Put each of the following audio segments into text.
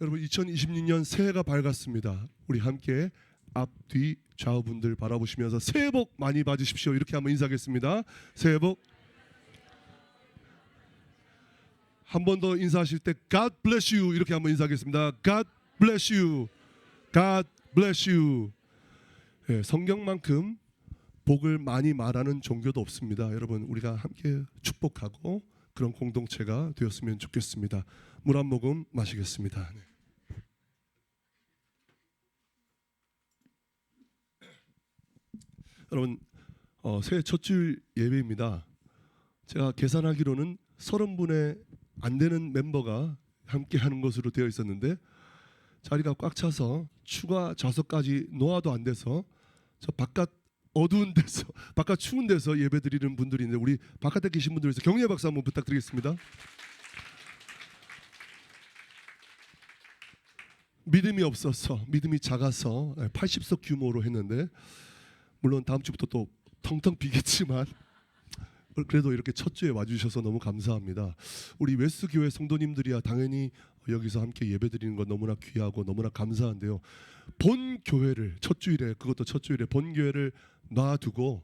여러분 2026년 새해가 밝았습니다. 우리 함께 앞뒤 좌우분들 바라보시면서 새해 복 많이 받으십시오. 이렇게 한번 인사하겠습니다. 새해 복. 한 번 더 인사하실 때 God bless you 이렇게 한번 인사하겠습니다. God bless you. God bless you. 예, 성경만큼 복을 많이 말하는 종교도 없습니다. 여러분 우리가 함께 축복하고 그런 공동체가 되었으면 좋겠습니다. 물 한 모금 마시겠습니다. 네. 여러분 어, 새해 첫 주일 예배입니다. 제가 계산하기로는 30분의 안 되는 멤버가 함께 하는 것으로 되어 있었는데 자리가 꽉 차서 추가 좌석까지 놓아도 안 돼서 저 바깥 어두운 데서 바깥 추운 데서 예배 드리는 분들이 있는데 우리 바깥에 계신 분들 위해서 격려 박수 한번 부탁드리겠습니다. 믿음이 없어서 믿음이 작아서 80석 규모로 했는데 물론 다음 주부터 또 텅텅 비겠지만 그래도 이렇게 첫 주에 와주셔서 너무 감사합니다. 우리 웨스 교회 성도님들이야 당연히 여기서 함께 예배드리는 건 너무나 귀하고 너무나 감사한데요. 본 교회를 첫 주일에 그것도 첫 주일에 본 교회를 놔두고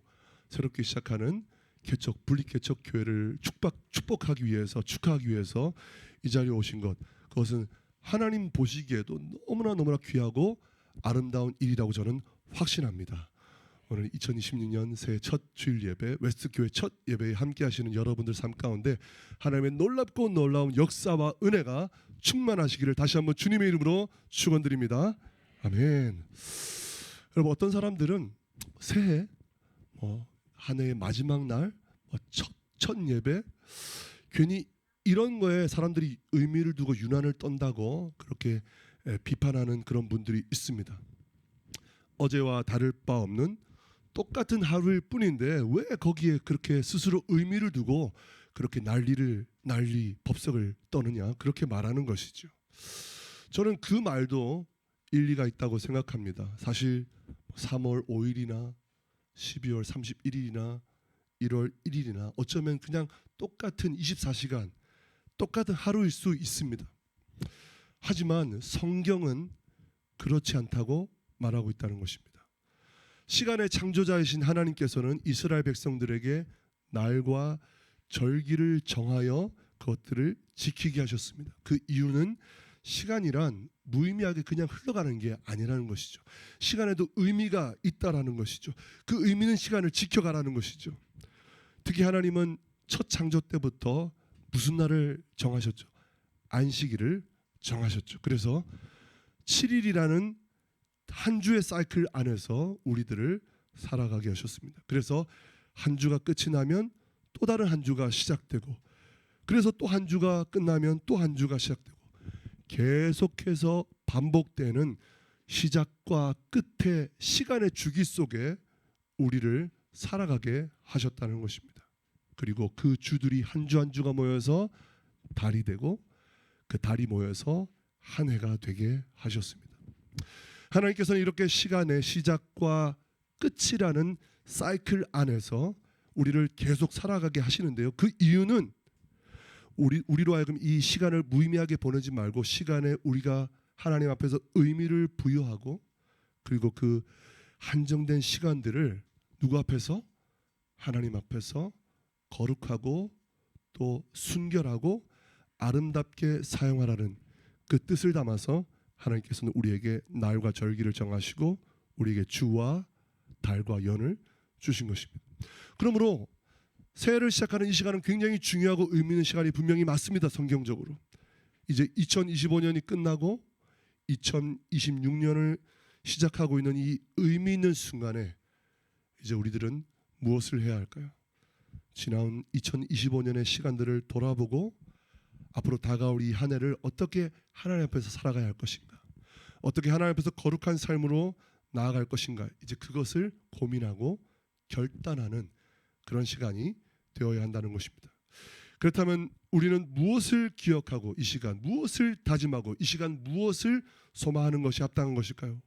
새롭게 시작하는 개척 분립 개척 교회를 축복 축복하기 위해서 축하하기 위해서 이 자리에 오신 것 그것은 하나님 보시기에도 너무나 너무나 귀하고 아름다운 일이라고 저는 확신합니다. 오늘 2026년 새해 첫 주일 예배 웨스트 교회 첫 예배에 함께 하시는 여러분들 삶 가운데 하나님의 놀랍고 놀라운 역사와 은혜가 충만하시기를 다시 한번 주님의 이름으로 축원드립니다. 아멘. 여러분 어떤 사람들은 새해 뭐 한 해의 마지막 날첫 첫 예배 괜히 이런 거에 사람들이 의미를 두고 유난을 떤다고 그렇게 에, 비판하는 그런 분들이 있습니다. 어제와 다를 바 없는 똑같은 하루일 뿐인데 왜 거기에 그렇게 스스로 의미를 두고 그렇게 난리를 난리 법석을 떠느냐 그렇게 말하는 것이죠. 저는 그 말도 일리가 있다고 생각합니다. 사실 3월 5일이나 12월 31일이나 1월 1일이나 어쩌면 그냥 똑같은 24시간 똑같은 하루일 수 있습니다. 하지만 성경은 그렇지 않다고 말하고 있다는 것입니다. 시간의 창조자이신 하나님께서는 이스라엘 백성들에게 날과 절기를 정하여 그것들을 지키게 하셨습니다. 그 이유는 시간이란 무의미하게 그냥 흘러가는 게 아니라는 것이죠. 시간에도 의미가 있다라는 것이죠. 그 의미는 시간을 지켜가라는 것이죠. 특히 하나님은 첫 창조 때부터 무슨 날을 정하셨죠? 안식일을 정하셨죠. 그래서 7일이라는 한 주의 사이클 안에서 우리들을 살아가게 하셨습니다. 그래서 한 주가 끝이 나면 또 다른 한 주가 시작되고 그래서 또 한 주가 끝나면 또 한 주가 시작되고 계속해서 반복되는 시작과 끝의 시간의 주기 속에 우리를 살아가게 하셨다는 것입니다. 그리고 그 주들이 한 주 한 주가 모여서 달이 되고 그 달이 모여서 한 해가 되게 하셨습니다. 하나님께서는 이렇게 시간의 시작과 끝이라는 사이클 안에서 우리를 계속 살아가게 하시는데요. 그 이유는 우리 우리로 하여금 이 시간을 무의미하게 보내지 말고 시간에 우리가 하나님 앞에서 의미를 부여하고 그리고 그 한정된 시간들을 누구 앞에서 하나님 앞에서 거룩하고 또 순결하고 아름답게 사용하라는 그 뜻을 담아서 하나님께서는 우리에게 날과 절기를 정하시고 우리에게 주와 달과 연을 주신 것입니다. 그러므로 새해를 시작하는 이 시간은 굉장히 중요하고 의미 있는 시간이 분명히 맞습니다. 성경적으로. 이제 2025년이 끝나고 2026년을 시작하고 있는 이 의미 있는 순간에 이제 우리들은 무엇을 해야 할까요? 지나온 2025년의 시간들을 돌아보고 앞으로 다가올 이 한 해를 어떻게 하나님 앞에서 살아가야 할 것인가? 어떻게 하나님 앞에서 거룩한 삶으로 나아갈 것인가? 이제 그것을 고민하고 결단하는 그런 시간이 되어야 한다는 것입니다. 그렇다면 우리는 무엇을 기억하고 이 시간 무엇을 다짐하고 이 시간 무엇을 소망하는 것이 합당한 것일까요?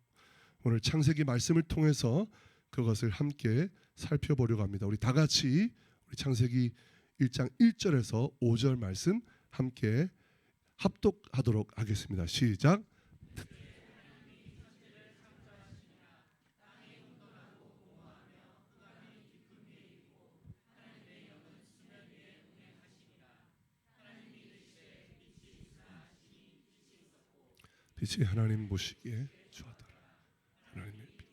오늘 창세기 말씀을 통해서 그것을 함께 살펴보려고 합니다. 우리 다 같이 우리 창세기 1장 1절에서 5절 말씀 함께 합독하도록 하겠습니다. 시작. 빛이 하나님 보시기에 주하더라. 하나님의 빛.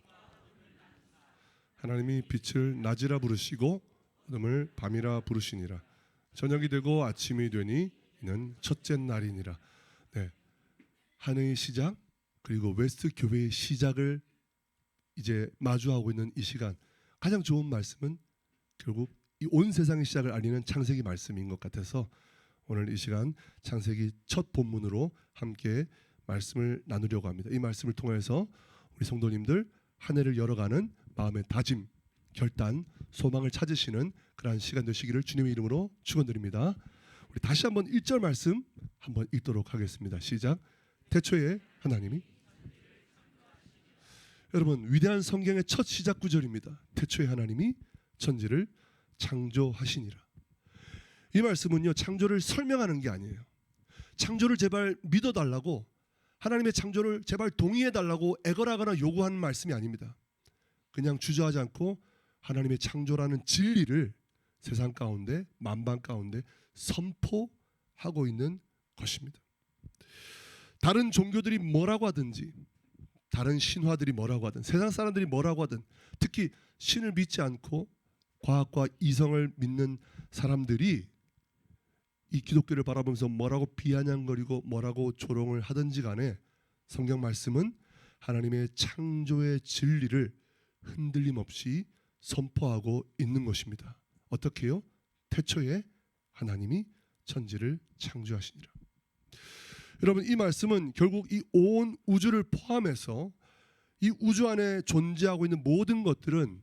하나님이 빛을 낮이라 부르시고 어둠을 밤이라 부르시니라. 저녁이 되고 아침이 되니 이는 첫째 날이니라. 네. 하늘의 시작 그리고 웨스트 교회의 시작을 이제 마주하고 있는 이 시간 가장 좋은 말씀은 결국 이 온 세상의 시작을 알리는 창세기 말씀인 것 같아서 오늘 이 시간 창세기 첫 본문으로 함께 말씀을 나누려고 합니다. 이 말씀을 통해서 우리 성도님들 한 해를 열어가는 마음의 다짐, 결단, 소망을 찾으시는 그러한 시간 되시기를 주님의 이름으로 축원드립니다. 우리 다시 한번 1절 말씀 한번 읽도록 하겠습니다. 시작. 태초에 하나님이 여러분 위대한 성경의 첫 시작 구절입니다. 태초에 하나님이 천지를 창조하시니라. 이 말씀은요 창조를 설명하는 게 아니에요. 창조를 제발 믿어달라고 하나님의 창조를 제발 동의해달라고 애걸하거나 요구하는 말씀이 아닙니다. 그냥 주저하지 않고 하나님의 창조라는 진리를 세상 가운데 만방 가운데 선포하고 있는 것입니다. 다른 종교들이 뭐라고 하든지 다른 신화들이 뭐라고 하든 세상 사람들이 뭐라고 하든 특히 신을 믿지 않고 과학과 이성을 믿는 사람들이 이 기독교를 바라보면서 뭐라고 비아냥거리고 뭐라고 조롱을 하든지 간에 성경 말씀은 하나님의 창조의 진리를 흔들림 없이 선포하고 있는 것입니다. 어떻게요? 태초에 하나님이 천지를 창조하시니라. 여러분 이 말씀은 결국 이 온 우주를 포함해서 이 우주 안에 존재하고 있는 모든 것들은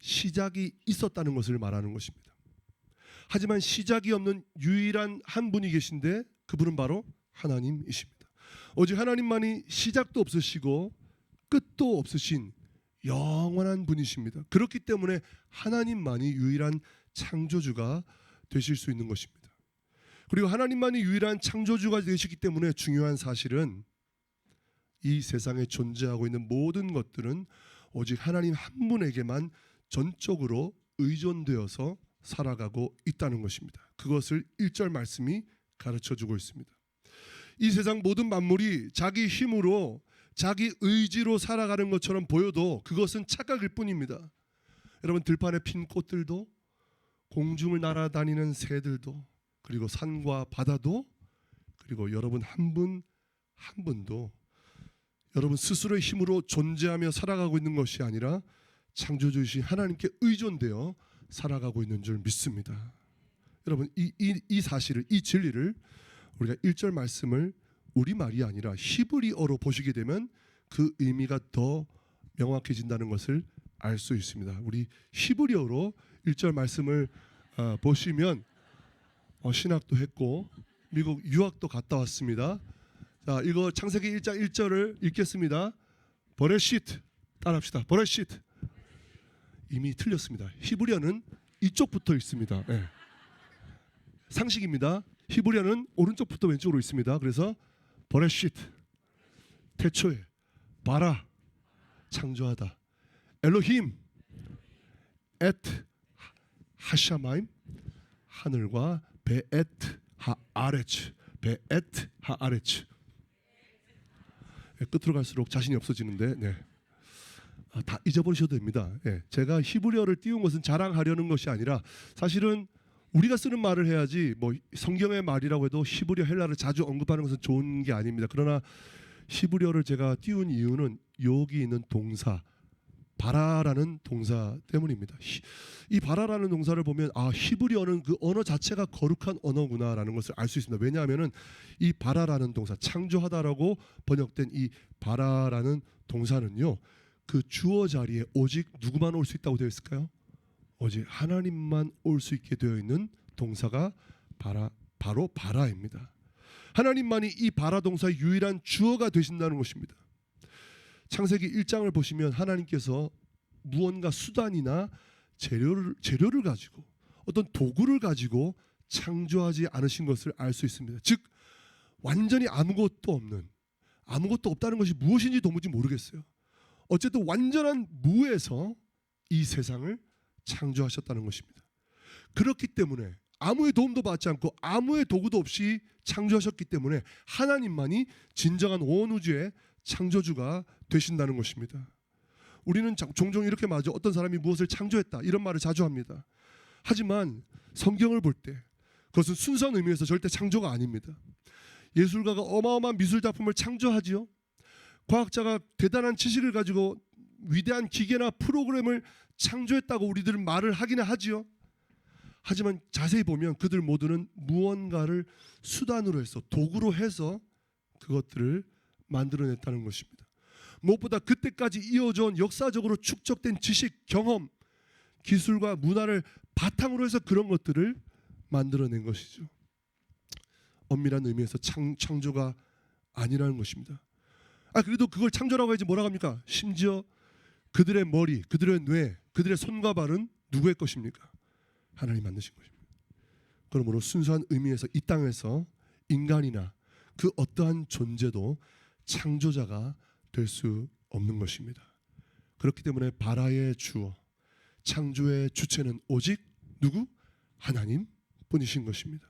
시작이 있었다는 것을 말하는 것입니다. 하지만 시작이 없는 유일한 한 분이 계신데 그분은 바로 하나님이십니다. 오직 하나님만이 시작도 없으시고 끝도 없으신 영원한 분이십니다. 그렇기 때문에 하나님만이 유일한 창조주가 되실 수 있는 것입니다. 그리고 하나님만이 유일한 창조주가 되시기 때문에 중요한 사실은 이 세상에 존재하고 있는 모든 것들은 오직 하나님 한 분에게만 전적으로 의존되어서 살아가고 있다는 것입니다. 그것을 1절 말씀이 가르쳐 주고 있습니다. 이 세상 모든 만물이 자기 힘으로 자기 의지로 살아가는 것처럼 보여도 그것은 착각일 뿐입니다. 여러분 들판에 핀 꽃들도 공중을 날아다니는 새들도 그리고 산과 바다도 그리고 여러분 한분한 분도 여러분 스스로의 힘으로 존재하며 살아가고 있는 것이 아니라 창조주이신 하나님께 의존되어 살아가고 있는 줄 믿습니다. 여러분 이, 이, 이 사실을 이 진리를 우리가 1절 말씀을 우리말이 아니라 히브리어로 보시게 되면 그 의미가 더 명확해진다는 것을 알 수 있습니다. 우리 히브리어로 1절 말씀을 어, 보시면 어, 신학도 했고 미국 유학도 갔다 왔습니다. 자, 이거 창세기 1장 1절을 읽겠습니다. 버레시트 따라합시다. 버레시트 이미 틀렸습니다. 히브리어는 이쪽부터 있습니다. 예. 상식입니다. 히브리어는 오른쪽부터 왼쪽으로 있습니다. 그래서 버레시트 태초에 바라 창조하다 엘로힘 에트 하샤마임 하늘과 베에트 하아레츠 베에트 하아레츠 예, 끝으로 갈수록 자신이 없어지는데 네. 아, 다 잊어버리셔도 됩니다. 예, 제가 히브리어를 띄운 것은 자랑하려는 것이 아니라 사실은 우리가 쓰는 말을 해야지 뭐 성경의 말이라고 해도 히브리어 헬라를 자주 언급하는 것은 좋은 게 아닙니다. 그러나 히브리어를 제가 띄운 이유는 여기 있는 동사 바라라는 동사 때문입니다. 히- 이 바라라는 동사를 보면 아 히브리어는 그 언어 자체가 거룩한 언어구나라는 것을 알 수 있습니다. 왜냐하면은 이 바라라는 동사 창조하다라고 번역된 이 바라라는 동사는요 그 주어 자리에 오직 누구만 올 수 있다고 되어 있을까요? 오직 하나님만 올 수 있게 되어 있는 동사가 바라 바로 바라입니다. 하나님만이 이 바라 동사의 유일한 주어가 되신다는 것입니다. 창세기 1장을 보시면 하나님께서 무언가 수단이나 재료를 재료를 가지고 어떤 도구를 가지고 창조하지 않으신 것을 알 수 있습니다. 즉 완전히 아무것도 없는 아무것도 없다는 것이 무엇인지 도무지 모르겠어요. 어쨌든 완전한 무에서 이 세상을 창조하셨다는 것입니다. 그렇기 때문에 아무의 도움도 받지 않고 아무의 도구도 없이 창조하셨기 때문에 하나님만이 진정한 온 우주의 창조주가 되신다는 것입니다. 우리는 자- 종종 이렇게 말하죠. 어떤 사람이 무엇을 창조했다 이런 말을 자주 합니다. 하지만 성경을 볼 때 그것은 순수한 의미에서 절대 창조가 아닙니다. 예술가가 어마어마한 미술 작품을 창조하지요. 과학자가 대단한 지식을 가지고 위대한 기계나 프로그램을 창조했다고 우리들은 말을 하기는 하지요. 하지만 자세히 보면 그들 모두는 무언가를 수단으로 해서 도구로 해서 그것들을 만들어냈다는 것입니다. 무엇보다 그때까지 이어져 온 역사적으로 축적된 지식, 경험, 기술과 문화를 바탕으로 해서 그런 것들을 만들어낸 것이죠. 엄밀한 의미에서 창, 창조가 아니라는 것입니다. 아 그래도 그걸 창조라고 해야지 뭐라고 합니까? 심지어 그들의 머리, 그들의 뇌, 그들의 손과 발은 누구의 것입니까? 하나님 만드신 것입니다. 그러므로 순수한 의미에서 이 땅에서 인간이나 그 어떠한 존재도 창조자가 될 수 없는 것입니다. 그렇기 때문에 바라의 주어, 창조의 주체는 오직 누구? 하나님 뿐이신 것입니다.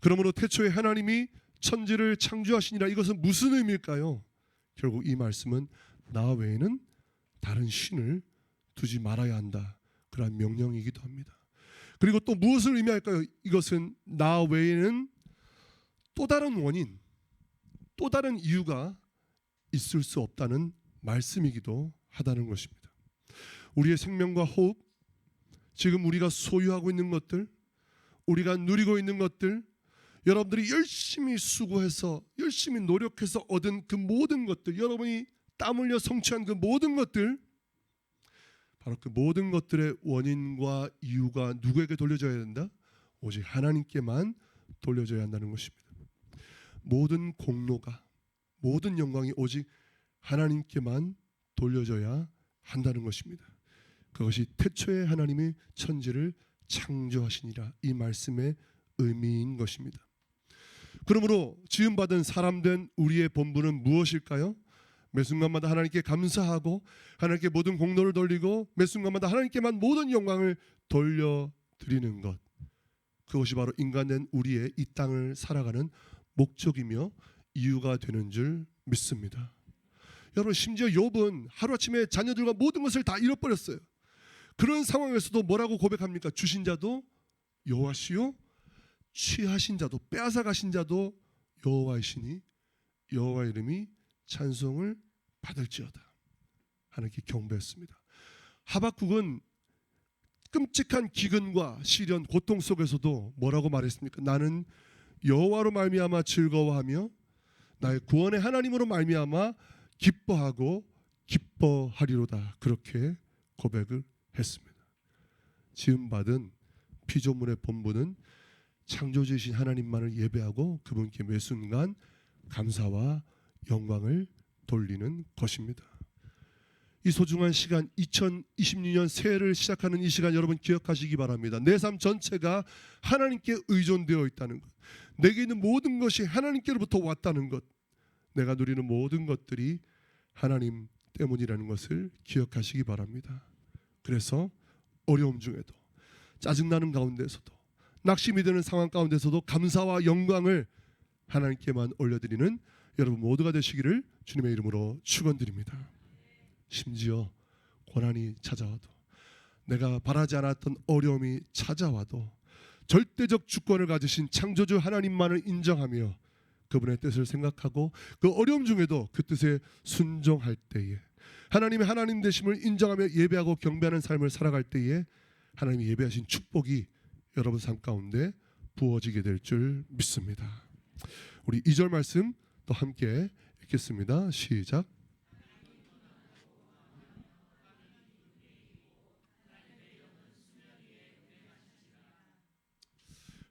그러므로 태초에 하나님이 천지를 창조하시니라 이것은 무슨 의미일까요? 결국 이 말씀은 나 외에는 다른 신을 두지 말아야 한다. 그러한 명령이기도 합니다. 그리고 또 무엇을 의미할까요? 이것은 나 외에는 또 다른 원인, 또 다른 이유가 있을 수 없다는 말씀이기도 하다는 것입니다. 우리의 생명과 호흡, 지금 우리가 소유하고 있는 것들, 우리가 누리고 있는 것들, 여러분들이 열심히 수고해서 열심히 노력해서 얻은 그 모든 것들, 여러분이 땀 흘려 성취한 그 모든 것들, 바로 그 모든 것들의 원인과 이유가 누구에게 돌려져야 된다? 오직 하나님께만 돌려져야 한다는 것입니다. 모든 공로가 모든 영광이 오직 하나님께만 돌려져야 한다는 것입니다. 그것이 태초에 하나님이 천지를 창조하시니라 이 말씀의 의미인 것입니다. 그러므로 지음 받은 사람 된 우리의 본분은 무엇일까요? 매 순간마다 하나님께 감사하고 하나님께 모든 공로를 돌리고 매 순간마다 하나님께만 모든 영광을 돌려 드리는 것. 그것이 바로 인간된 우리의 이 땅을 살아가는 목적이며 이유가 되는 줄 믿습니다. 여러분 심지어 욥은 하루아침에 자녀들과 모든 것을 다 잃어버렸어요. 그런 상황에서도 뭐라고 고백합니까? 주신 자도 여호와시요 취하신 자도 빼앗아 가신 자도 여호와이시니 여호와 이름이 찬송을 받을지어다. 하나님께 경배했습니다. 하박국은 끔찍한 기근과 시련, 고통 속에서도 뭐라고 말했습니까? 나는 여호와로 말미암아 즐거워하며 나의 구원의 하나님으로 말미암아 기뻐하고 기뻐하리로다. 그렇게 고백을 했습니다. 지음 받은 피조물의 본분은 창조주이신 하나님만을 예배하고 그분께 매 순간 감사와 영광을 돌리는 것입니다. 이 소중한 시간 2026년 새해를 시작하는 이 시간 여러분 기억하시기 바랍니다. 내 삶 전체가 하나님께 의존되어 있다는 것. 내게 있는 모든 것이 하나님께로부터 왔다는 것. 내가 누리는 모든 것들이 하나님 때문이라는 것을 기억하시기 바랍니다. 그래서 어려움 중에도 짜증나는 가운데서도 낙심이 되는 상황 가운데서도 감사와 영광을 하나님께만 올려드리는 여러분 모두가 되시기를 주님의 이름으로 축원드립니다. 심지어 고난이 찾아와도 내가 바라지 않았던 어려움이 찾아와도 절대적 주권을 가지신 창조주 하나님만을 인정하며 그분의 뜻을 생각하고 그 어려움 중에도 그 뜻에 순종할 때에 하나님의 하나님 되심을 인정하며 예배하고 경배하는 삶을 살아갈 때에 하나님이 예배하신 축복이 여러분 삶 가운데 부어지게 될 줄 믿습니다. 우리 2절 말씀 또 함께 읽겠습니다. 시작.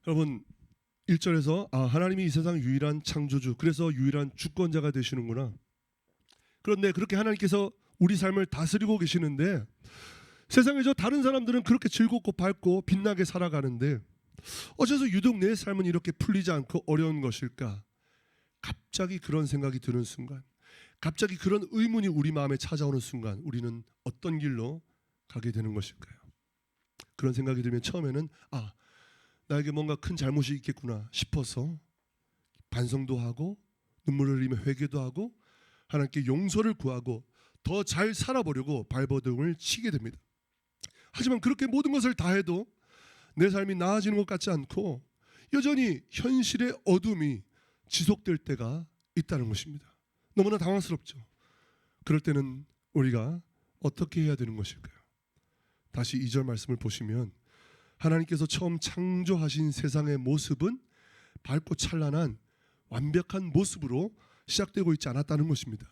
여러분 1절에서 아 하나님이 이 세상 유일한 창조주 그래서 유일한 주권자가 되시는구나. 그런데 그렇게 하나님께서 우리 삶을 다스리고 계시는데 세상에 저 다른 사람들은 그렇게 즐겁고 밝고 빛나게 살아가는데 어째서 유독 내 삶은 이렇게 풀리지 않고 어려운 것일까? 갑자기 그런 생각이 드는 순간, 갑자기 그런 의문이 우리 마음에 찾아오는 순간, 우리는 어떤 길로 가게 되는 것일까요? 그런 생각이 들면 처음에는 아 나에게 뭔가 큰 잘못이 있겠구나 싶어서 반성도 하고 눈물을 흘리며 회개도 하고 하나님께 용서를 구하고 더 잘 살아보려고 발버둥을 치게 됩니다. 하지만 그렇게 모든 것을 다 해도 내 삶이 나아지는 것 같지 않고 여전히 현실의 어둠이 지속될 때가 있다는 것입니다. 너무나 당황스럽죠. 그럴 때는 우리가 어떻게 해야 되는 것일까요? 다시 2절 말씀을 보시면 하나님께서 처음 창조하신 세상의 모습은 밝고 찬란한 완벽한 모습으로 시작되고 있지 않았다는 것입니다.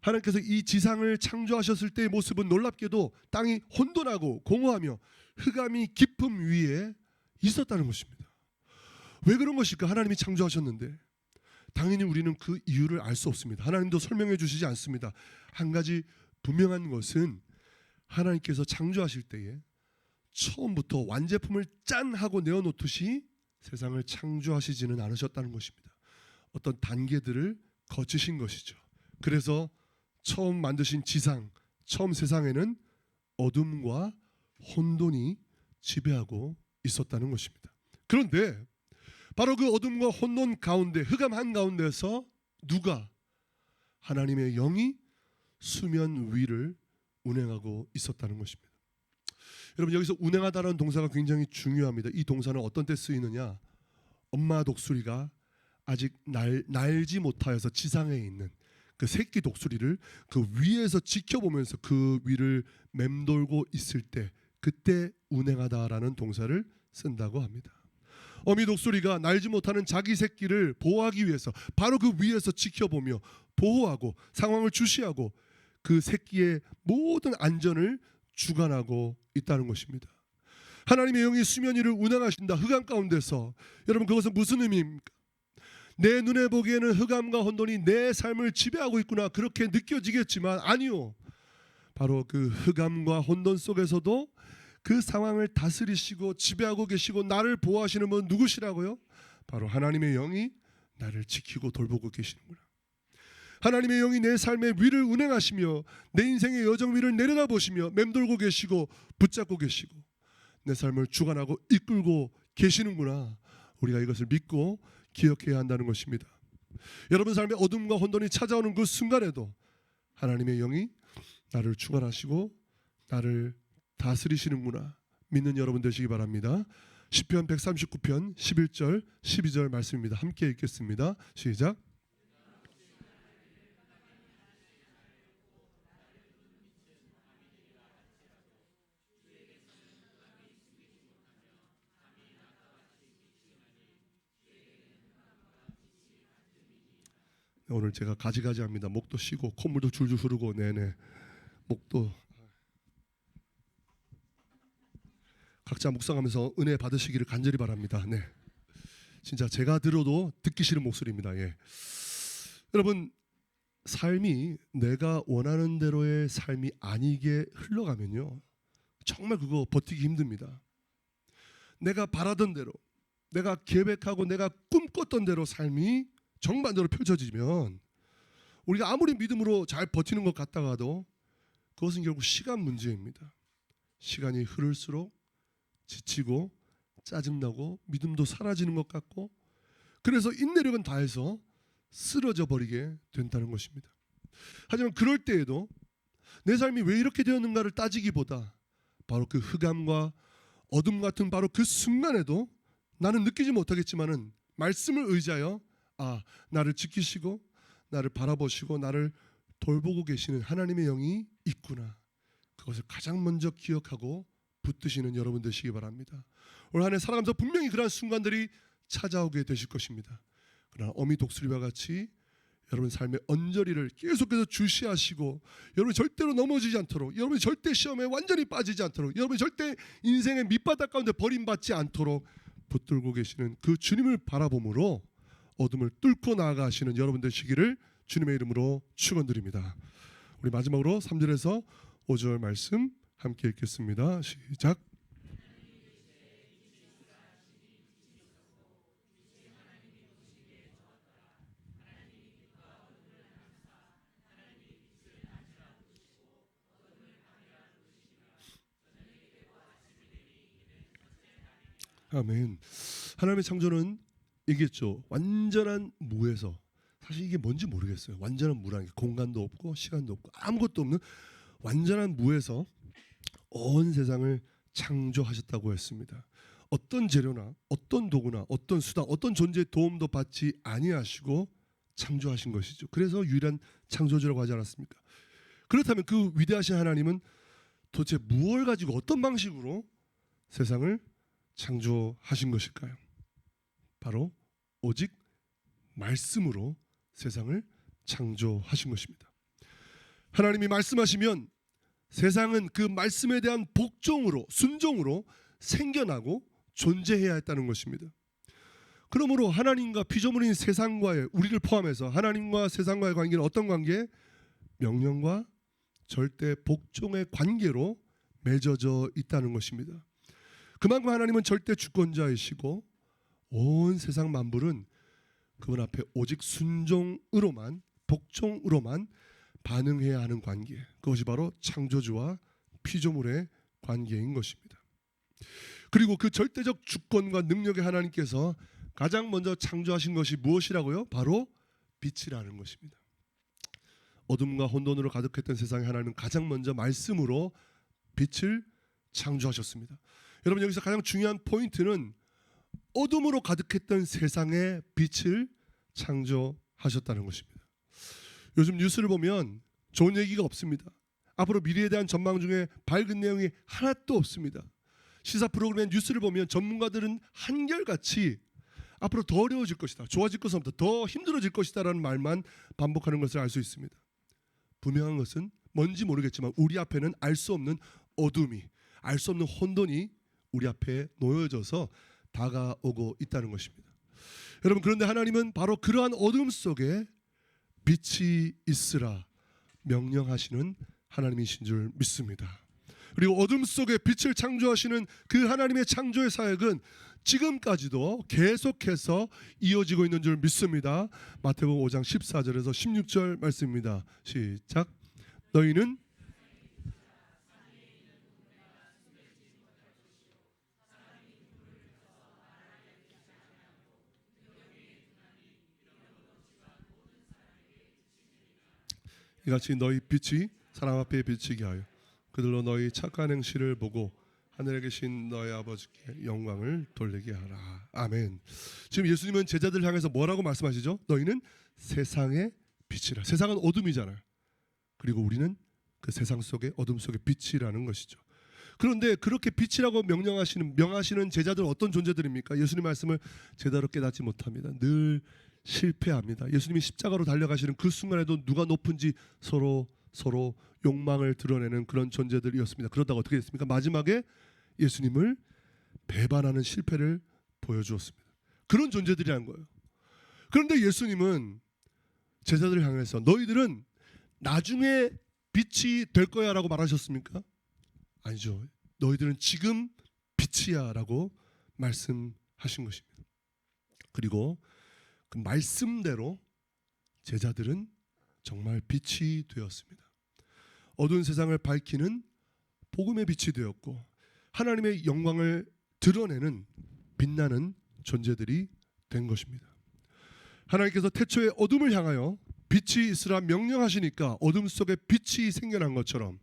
하나님께서 이 지상을 창조하셨을 때의 모습은 놀랍게도 땅이 혼돈하고 공허하며 흑암이 깊음 위에 있었다는 것입니다. 왜 그런 것일까? 하나님이 창조하셨는데 당연히 우리는 그 이유를 알 수 없습니다. 하나님도 설명해 주시지 않습니다. 한 가지 분명한 것은 하나님께서 창조하실 때에 처음부터 완제품을 짠 하고 내어놓듯이 세상을 창조하시지는 않으셨다는 것입니다. 어떤 단계들을 거치신 것이죠. 그래서 처음 만드신 지상, 처음 세상에는 어둠과 혼돈이 지배하고 있었다는 것입니다. 그런데 바로 그 어둠과 혼돈 가운데 흑암 한 가운데서 누가 하나님의 영이 수면 위를 운행하고 있었다는 것입니다. 여러분 여기서 운행하다라는 동사가 굉장히 중요합니다. 이 동사는 어떤 때 쓰이느냐? 엄마 독수리가 아직 날, 날지 못하여서 지상에 있는 그 새끼 독수리를 그 위에서 지켜보면서 그 위를 맴돌고 있을 때 그때 운행하다라는 동사를 쓴다고 합니다. 어미 독수리가 날지 못하는 자기 새끼를 보호하기 위해서 바로 그 위에서 지켜보며 보호하고 상황을 주시하고 그 새끼의 모든 안전을 주관하고 있다는 것입니다. 하나님의 영이 수면 위를 운행하신다. 흑암 가운데서 여러분 그것은 무슨 의미입니까? 내 눈에 보기에는 흑암과 혼돈이 내 삶을 지배하고 있구나 그렇게 느껴지겠지만 아니요. 바로 그 흑암과 혼돈 속에서도 그 상황을 다스리시고 지배하고 계시고 나를 보호하시는 분 누구시라고요? 바로 하나님의 영이 나를 지키고 돌보고 계시는구나. 하나님의 영이 내 삶의 위를 운행하시며 내 인생의 여정 위를 내려다 보시며 맴돌고 계시고 붙잡고 계시고 내 삶을 주관하고 이끌고 계시는구나. 우리가 이것을 믿고 기억해야 한다는 것입니다. 여러분 삶의 어둠과 혼돈이 찾아오는 그 순간에도 하나님의 영이 나를 주관하시고 나를 다스리시는구나 믿는 여러분 되시기 바랍니다. 시편 139편 11절 12절 말씀입니다. 함께 읽겠습니다. 시작. 오늘 제가 가지가지합니다. 목도 쉬고 콧물도 줄줄 흐르고 네네 목도 각자 묵상하면서 은혜 받으시기를 간절히 바랍니다. 네, 진짜 제가 들어도 듣기 싫은 목소리입니다. 예, 여러분 삶이 내가 원하는 대로의 삶이 아니게 흘러가면요 정말 그거 버티기 힘듭니다. 내가 바라던 대로, 내가 계획하고 내가 꿈꿨던 대로 삶이 정반대로 펼쳐지면 우리가 아무리 믿음으로 잘 버티는 것 같다가도 그것은 결국 시간 문제입니다. 시간이 흐를수록 지치고 짜증나고 믿음도 사라지는 것 같고 그래서 인내력은 다해서 쓰러져 버리게 된다는 것입니다. 하지만 그럴 때에도 내 삶이 왜 이렇게 되었는가를 따지기보다 바로 그 흑암과 어둠 같은 바로 그 순간에도 나는 느끼지 못하겠지만은 말씀을 의지하여 아 나를 지키시고 나를 바라보시고 나를 돌보고 계시는 하나님의 영이 있구나. 그것을 가장 먼저 기억하고 붙드시는 여러분 되시기 바랍니다. 올 한해 살아가면서 분명히 그러한 순간들이 찾아오게 되실 것입니다. 그러나 어미 독수리와 같이 여러분 삶의 언저리를 계속해서 주시하시고 여러분 절대로 넘어지지 않도록 여러분 절대 시험에 완전히 빠지지 않도록 여러분 절대 인생의 밑바닥 가운데 버림받지 않도록 붙들고 계시는 그 주님을 바라봄으로 어둠을 뚫고 나아가시는 여러분 되시기를 주님의 이름으로 축원드립니다. 우리 마지막으로 3절에서 5절 말씀 함께 읽겠습니다. 시작. 아멘. 하나님의 창조는 이겠죠. 완전한 무에서 사실 이게 뭔지 모르겠어요. 완전한 무라는 게 공간도 없고 시간도 없고 아무것도 없는 완전한 무에서 온 세상을 창조하셨다고 했습니다. 어떤 재료나 어떤 도구나 어떤 수단 어떤 존재의 도움도 받지 아니하시고 창조하신 것이죠. 그래서 유일한 창조주라고 하지 않았습니까? 그렇다면 그 위대하신 하나님은 도대체 무엇을 가지고 어떤 방식으로 세상을 창조하신 것일까요? 바로 오직 말씀으로 세상을 창조하신 것입니다. 하나님이 말씀하시면 세상은 그 말씀에 대한 복종으로 순종으로 생겨나고 존재해야 했다는 것입니다. 그러므로 하나님과 피조물인 세상과의 우리를 포함해서 하나님과 세상과의 관계는 어떤 관계? 명령과 절대 복종의 관계로 맺어져 있다는 것입니다. 그만큼 하나님은 절대 주권자이시고 온 세상 만물은 그분 앞에 오직 순종으로만 복종으로만 반응해야 하는 관계. 그것이 바로 창조주와 피조물의 관계인 것입니다. 그리고 그 절대적 주권과 능력의 하나님께서 가장 먼저 창조하신 것이 무엇이라고요? 바로 빛이라는 것입니다. 어둠과 혼돈으로 가득했던 세상에 하나님은 가장 먼저 말씀으로 빛을 창조하셨습니다. 여러분 여기서 가장 중요한 포인트는 어둠으로 가득했던 세상에 빛을 창조하셨다는 것입니다. 요즘 뉴스를 보면 좋은 얘기가 없습니다. 앞으로 미래에 대한 전망 중에 밝은 내용이 하나도 없습니다. 시사 프로그램 뉴스를 보면 전문가들은 한결같이 앞으로 더 어려워질 것이다. 좋아질 것은 없다. 더 힘들어질 것이다라는 말만 반복하는 것을 알 수 있습니다. 분명한 것은 뭔지 모르겠지만 우리 앞에는 알 수 없는 어둠이, 알 수 없는 혼돈이 우리 앞에 놓여져서 다가오고 있다는 것입니다. 여러분 그런데 하나님은 바로 그러한 어둠 속에 빛이 있으라 명령하시는 하나님이신 줄 믿습니다. 그리고 어둠 속에 빛을 창조하시는 그 하나님의 창조의 사역은 지금까지도 계속해서 이어지고 있는 줄 믿습니다. 마태복음 5장 14절에서 16절 말씀입니다. 시작. 너희는 이같이 너희 빛이 사람 앞에 비치게 하여 그들로 너희 착한 행실을 보고 하늘에 계신 너희 아버지께 영광을 돌리게 하라. 아멘. 지금 예수님은 제자들 향해서 뭐라고 말씀하시죠? 너희는 세상의 빛이라. 세상은 어둠이잖아요. 그리고 우리는 그 세상 속에 어둠 속에 빛이라는 것이죠. 그런데 그렇게 빛이라고 명령하시는 명하시는 제자들 어떤 존재들입니까? 예수님 말씀을 제대로 깨닫지 못합니다. 늘 실패합니다. 예수님이 십자가로 달려가시는 그 순간에도 누가 높은지 서로 서로 욕망을 드러내는 그런 존재들이었습니다. 그러다가 어떻게 됐습니까? 마지막에 예수님을 배반하는 실패를 보여주었습니다. 그런 존재들이라는 거예요. 그런데 예수님은 제자들을 향해서 너희들은 나중에 빛이 될 거야라고 말하셨습니까? 아니죠. 너희들은 지금 빛이야라고 말씀하신 것입니다. 그리고 그 말씀대로 제자들은 정말 빛이 되었습니다. 어두운 세상을 밝히는 복음의 빛이 되었고 하나님의 영광을 드러내는 빛나는 존재들이 된 것입니다. 하나님께서 태초에 어둠을 향하여 빛이 있으라 명령하시니까 어둠 속에 빛이 생겨난 것처럼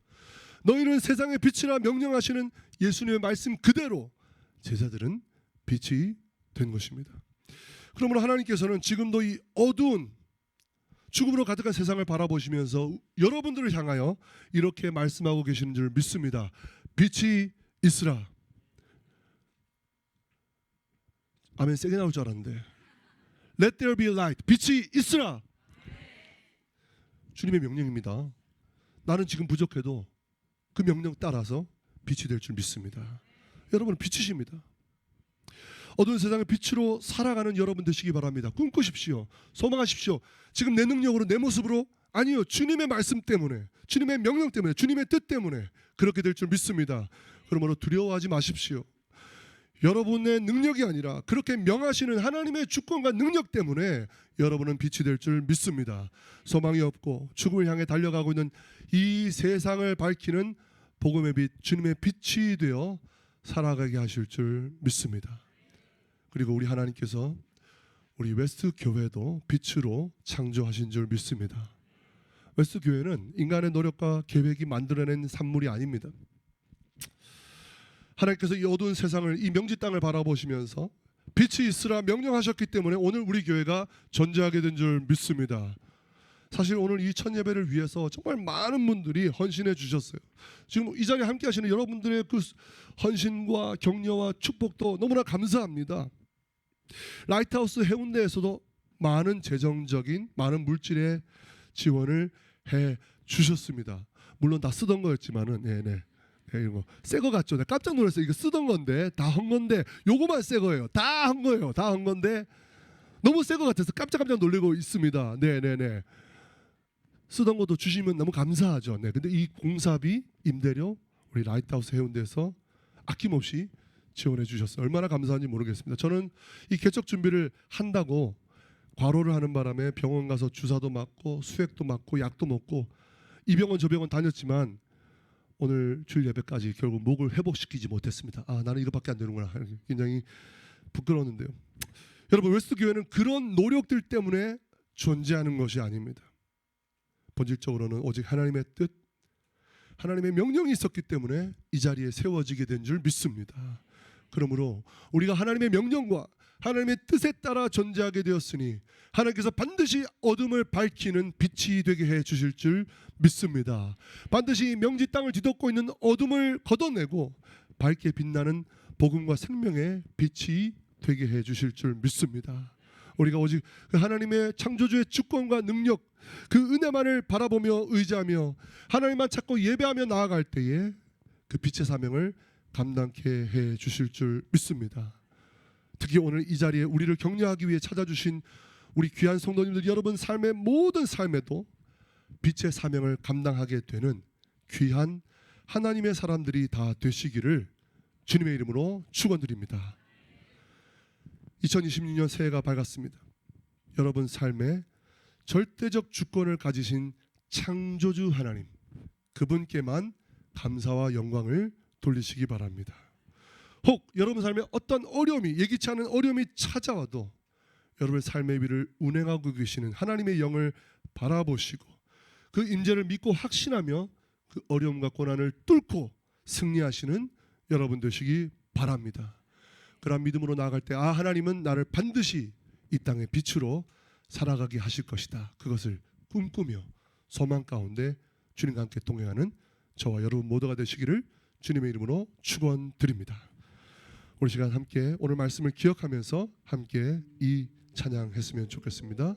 너희는 세상의 빛이라 명령하시는 예수님의 말씀 그대로 제자들은 빛이 된 것입니다. 그러므로 하나님께서는 지금도 이 어두운 죽음으로 가득한 세상을 바라보시면서 여러분들을 향하여 이렇게 말씀하고 계시는 줄 믿습니다. 빛이 있으라. 아멘 세게 나올 줄 알았는데. Let there be light. 빛이 있으라. 주님의 명령입니다. 나는 지금 부족해도 그 명령 따라서 빛이 될 줄 믿습니다. 여러분은 빛이십니다. 어두운 세상의 빛으로 살아가는 여러분 되시기 바랍니다. 꿈꾸십시오. 소망하십시오. 지금 내 능력으로 내 모습으로 아니요. 주님의 말씀 때문에 주님의 명령 때문에 주님의 뜻 때문에 그렇게 될 줄 믿습니다. 그러므로 두려워하지 마십시오. 여러분의 능력이 아니라 그렇게 명하시는 하나님의 주권과 능력 때문에 여러분은 빛이 될 줄 믿습니다. 소망이 없고 죽음을 향해 달려가고 있는 이 세상을 밝히는 복음의 빛, 주님의 빛이 되어 살아가게 하실 줄 믿습니다. 그리고 우리 하나님께서 우리 웨스트 교회도 빛으로 창조하신 줄 믿습니다. 웨스트 교회는 인간의 노력과 계획이 만들어낸 산물이 아닙니다. 하나님께서 이 어두운 세상을 이 명지 땅을 바라보시면서 빛이 있으라 명령하셨기 때문에 오늘 우리 교회가 존재하게 된 줄 믿습니다. 사실 오늘 이 첫 예배를 위해서 정말 많은 분들이 헌신해 주셨어요. 지금 이 자리에 함께 하시는 여러분들의 그 헌신과 격려와 축복도 너무나 감사합니다. 라이트하우스 해운대에서도 많은 재정적인 많은 물질의 지원을 해 주셨습니다. 물론 다 쓰던 거였지만은 네 네. 네, 이거 새거 같죠? 나 깜짝 놀랐어요. 이거 쓰던 건데 다 한 건데 요거만 새 거예요. 다 한 거예요. 다 한 건데 너무 새거 같아서 깜짝깜짝 놀래고 있습니다. 네 네 네. 쓰던 것도 주시면 너무 감사하죠. 네. 근데 이 공사비 임대료 우리 라이트하우스 해운대에서 아낌없이 지원해 주셨어요. 얼마나 감사한지 모르겠습니다. 저는 이 개척 준비를 한다고 과로를 하는 바람에 병원 가서 주사도 맞고 수액도 맞고 약도 먹고 이 병원 저 병원 다녔지만 오늘 주일 예배까지 결국 목을 회복시키지 못했습니다. 아 나는 이것밖에 안 되는구나. 굉장히 부끄러웠는데요. 여러분 웨스트 교회는 그런 노력들 때문에 존재하는 것이 아닙니다. 본질적으로는 오직 하나님의 뜻, 하나님의 명령이 있었기 때문에 이 자리에 세워지게 된 줄 믿습니다. 그러므로 우리가 하나님의 명령과 하나님의 뜻에 따라 존재하게 되었으니 하나님께서 반드시 어둠을 밝히는 빛이 되게 해 주실 줄 믿습니다. 반드시 명지 땅을 뒤덮고 있는 어둠을 걷어내고 밝게 빛나는 복음과 생명의 빛이 되게 해 주실 줄 믿습니다. 우리가 오직 그 하나님의 창조주의 주권과 능력 그 은혜만을 바라보며 의지하며 하나님만 찾고 예배하며 나아갈 때에 그 빛의 사명을 감당케 해 주실 줄 믿습니다. 특히 오늘 이 자리에 우리를 격려하기 위해 찾아주신 우리 귀한 성도님들 여러분 삶의 모든 삶에도 빛의 사명을 감당하게 되는 귀한 하나님의 사람들이 다 되시기를 주님의 이름으로 축원드립니다. 2026년 새해가 밝았습니다. 여러분 삶에 절대적 주권을 가지신 창조주 하나님 그분께만 감사와 영광을 돌리시기 바랍니다. 혹 여러분 삶에 어떤 어려움이 예기치 않은 어려움이 찾아와도 여러분의 삶의 위를 운행하고 계시는 하나님의 영을 바라보시고 그 임재를 믿고 확신하며 그 어려움과 고난을 뚫고 승리하시는 여러분 되시기 바랍니다. 그런 믿음으로 나아갈 때 아 하나님은 나를 반드시 이 땅의 빛으로 살아가게 하실 것이다. 그것을 꿈꾸며 소망 가운데 주님과 함께 동행하는 저와 여러분 모두가 되시기를 주님의 이름으로 축원드립니다. 오늘 시간 함께 오늘 말씀을 기억하면서 함께 이 찬양했으면 좋겠습니다.